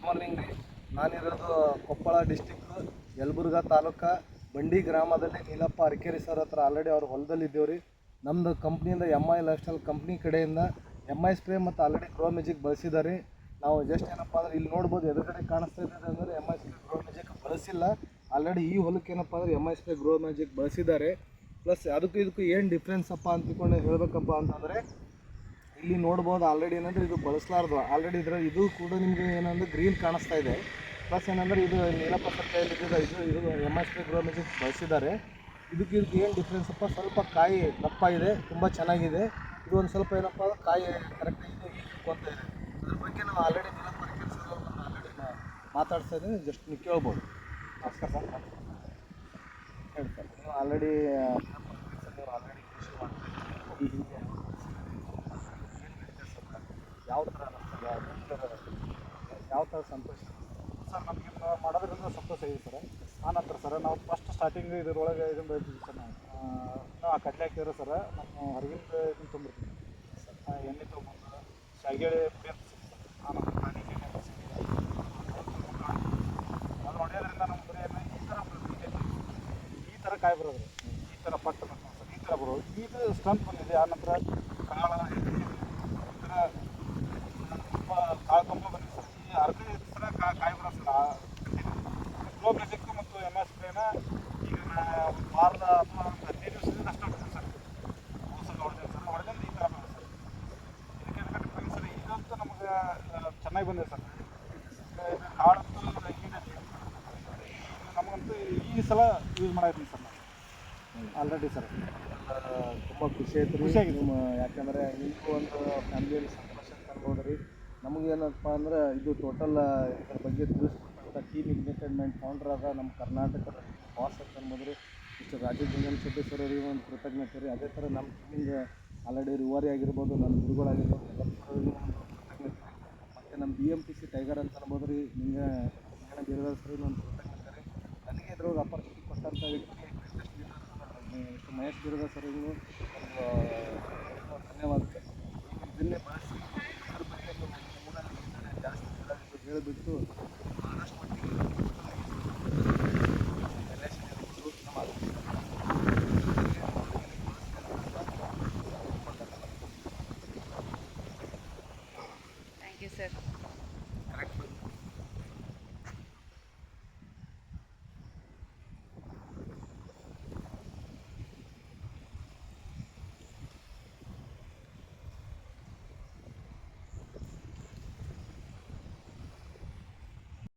Good morning ರೀ ನಾನಿರೋದು Koppal district Yelburga taluka, Bandi ಗ್ರಾಮದಲ್ಲಿ ನೀಲಪ್ಪ ಅರಕೆರೆ ಸರ್ ಹತ್ರ ಆಲ್ರೆಡಿ ಅವ್ರ ಹೊಲದಲ್ಲಿ ರೀ ನಮ್ಮದು ಕಂಪ್ನಿಯಿಂದ M I life style company ಕಡೆಯಿಂದ ಎಂ ಐ ಸ್ಪ್ರೇ ಮತ್ತು ಆಲ್ರೆಡಿ ಗ್ರೋ ಮ್ಯಾಜಿಕ್ ಬಳಸಿದ್ದಾರೆ. ನಾವು ಜಸ್ಟ್ ಏನಪ್ಪ ಅಂದ್ರೆ ಇಲ್ಲಿ ನೋಡ್ಬೋದು ಎದುರುಗಡೆ ಕಾಣಿಸ್ತಾ ಇದೆ ಅಂದರೆ M I spray grow magic ಬಳಸಿಲ್ಲ. ಆಲ್ರೆಡಿ ಈ ಹೊಲಕ್ಕೆ ಏನಪ್ಪ ಅಂದ್ರೆ M I spray grow magic ಬಳಸಿದ್ದಾರೆ. ಪ್ಲಸ್ ಅದಕ್ಕೂ ಇದಕ್ಕೂ ಏನು ಡಿಫ್ರೆನ್ಸಪ್ಪ ಅಪ್ಪ ಅಂತ ತಿಳ್ಕೊಂಡು ಹೇಳಬೇಕಪ್ಪ ಅಂತಂದರೆ ಇಲ್ಲಿ ನೋಡ್ಬೋದು ಆಲ್ರೆಡಿ ಏನಂದ್ರೆ ಇದು ಬಳಸಲಾರ್ದು. ಆಲ್ರೆಡಿ ಇದರ ಇದು ಕೂಡ ನಿಮಗೆ ಏನಂದ್ರೆ ಗ್ರೀನ್ ಕಾಣಿಸ್ತಾ ಇದೆ. ಪ್ಲಸ್ ಏನಂದ್ರೆ ಇದು ನೀಲಪ್ಪ ಸರ್ಕಾರಿ ಇದು ಇದು M S P grow magic ಬಳಸಿದ್ದಾರೆ. ಇದಕ್ಕೆ ಇದಕ್ಕೆ ಏನು ಡಿಫ್ರೆನ್ಸ್ ಅಪ್ಪ? ಸ್ವಲ್ಪ ಕಾಯಿ ದಪ್ಪ ಇದೆ, ತುಂಬ ಚೆನ್ನಾಗಿದೆ. ಇದು ಒಂದು ಸ್ವಲ್ಪ ಏನಪ್ಪ ಕಾಯಿ ಕರೆಕ್ಟಾಗಿ ಇದೆ. ಅದ್ರ ಬಗ್ಗೆ ನಾವು ಆಲ್ರೆಡಿ ನೀಲಪ್ಪ ಆಲ್ರೆಡಿ ಮಾತಾಡ್ತಾ ಇದ್ದೀನಿ. ಜಸ್ಟ್ ನೀವು ಕೇಳ್ಬೋದು. ನಮಸ್ಕಾರ ಸರ್. ಹೇಳ್ತಾರೆ ನೀವು ಆಲ್ರೆಡಿ ಆಲ್ರೆಡಿ ಕೃಷಿ ಮಾಡ್ತಾ ಇದ್ದೀರಿ. ಈ ಹಿಂದೆ ಯಾವ ಥರ ಯಾವ ಥರ ಸಂತೋಷ ಸರ್ ನಮಗೆ ಮಾಡೋದ್ರಿಂದ ಸಂತೋಷ ಇದೆ ಸರ್. ಆನಂತರ ಸರ್ ನಾವು ಫಸ್ಟ್ ಸ್ಟಾರ್ಟಿಂಗ್ ಇದ್ರೊಳಗೆ ಇದನ್ನು ಬೆಳಿತೀವಿ ಸರ್ ನಾವು. ಆ, ನಾವು ಆ ಕಡ್ಲೆ ಹಾಕಿದ್ರೆ ಸರ್ ನಮ್ಮ ಹೊರಗಿಂದ ಇದನ್ನು ತುಂಬಿರ್ತೀವಿ ಆ, ಎಣ್ಣೆ ತೊಗೊಂಡು ಶಾಗೆಳೆ ಬೇರೆ ಗಿಣ್ಣೆ ಬಸಿ. ಅದು ನಮ್ಮ ಬರೀ ಈ ಥರ ಈ ಥರ ಕಾಯಿ ಬರೋದು. ಈ ಥರ ಪಟ್ಟು ಈ ಥರ ಬರೋದು. ಇದು ಸ್ಟ್ರೆಂತ್ ಬಂದಿದೆ. ಆನಂತರ ಕಾಳ ಈ ಥರ ಕಾಳು ತುಂಬ ಬಂದಿದೆ ಸರ್. ಈ ಅರ್ಧ ಕಾ- ಕಾಯಿ ಬರೋ ಸರ್. ಗ್ಲೋ ಪ್ರಾಜೆಕ್ಟ್ ಮತ್ತು ಎಂ ಎಸ್ ಸ್ಪ್ರೇನ ಈಗ ಒಂದು ವಾರದ ಅಥವಾ ಒಂದು ಹದಿನೈದು ದಿವಸದಿಂದ ಅಷ್ಟು ಹೊಡ್ತೀನಿ ಸರ್. ಔಷಧ ಹೊಡೆದಿಲ್ಲ ಸರ್. ಹೊಡೆದಿಂದ ಈ ಥರ ಬಂದಿದೆ ಸರ್. ಇದಕ್ಕೆ ಡಿಫ್ರೆನ್ಸ್ ಸರ್ ಇದಂತೂ ನಮಗೆ ಚೆನ್ನಾಗಿ ಬಂದಿದೆ ಸರ್. ಕಾಳಂತೂ ಹಿಂಗಿದೆ ನಮಗಂತೂ ಈ ಸಲ ಯೂಸ್ ಮಾಡಿದ್ದೀನಿ ಸರ್ ನಾನು ಆಲ್ರೆಡಿ ಸರ್. ತುಂಬ ಖುಷಿ ಆಯ್ತು ಖುಷಿ ಆಗಿದೆ ನಿಮ್ಮ ಯಾಕಂದರೆ ನಿಮಗೂ ಒಂದು ಫ್ಯಾಮಿಲಿಯಲ್ಲಿ ಸಂತೋಷ ತರ್ಬೋದು ರೀ ನಮಗೇನಪ್ಪ ಅಂದ್ರೆ ಇದು ಟೋಟಲ್ ಇದ್ರ ಬಗ್ಗೆ ತಿಳಿಸ್ಕೊಟ್ಟಂಥ ಟೀಮ್ ಇಗ್ನಿಟೆಡ್ಮೆಂಟ್ ಫೌಂಡರ್ ಆದ ನಮ್ಮ ಕರ್ನಾಟಕದ ಬಾಸ್ ಅಂತ ಇಷ್ಟು mister Rajeev jungle Shetty sir ಒಂದು ಕೃತಜ್ಞತೆ ರೀ ಅದೇ ಥರ ನಮ್ಮ ಟೀಮಿಂದ ಆಲ್ರೆಡಿ ರಿವರಿ ಆಗಿರ್ಬೋದು ನಮ್ಮ ಗುರುಗಳಾಗಿರ್ಬೋದು ಒಂದು ಕೃತಜ್ಞತೆ. ಮತ್ತು ನಮ್ಮ B M T C tiger ಅಂತ ಅನ್ಬೋದು ರೀ ನಿಂಗೆ ಏನೋ ಬೇರೆ ಸರ್ ಒಂದು ಕೃತಜ್ಞತೆ ರೀ ನನಗೆ ಇದ್ರೊಳಗೆ ಅಪರ್ಚುನಿಟಿ ಕೊಟ್ಟಂಥ ವ್ಯಕ್ತಿ ಮಹೇಶ್ ಸರ್ ಒಂದು ಒಂದು ಧನ್ಯವಾದ ಇದನ್ನೇ ಬಳಸಿ ಇದ್ರ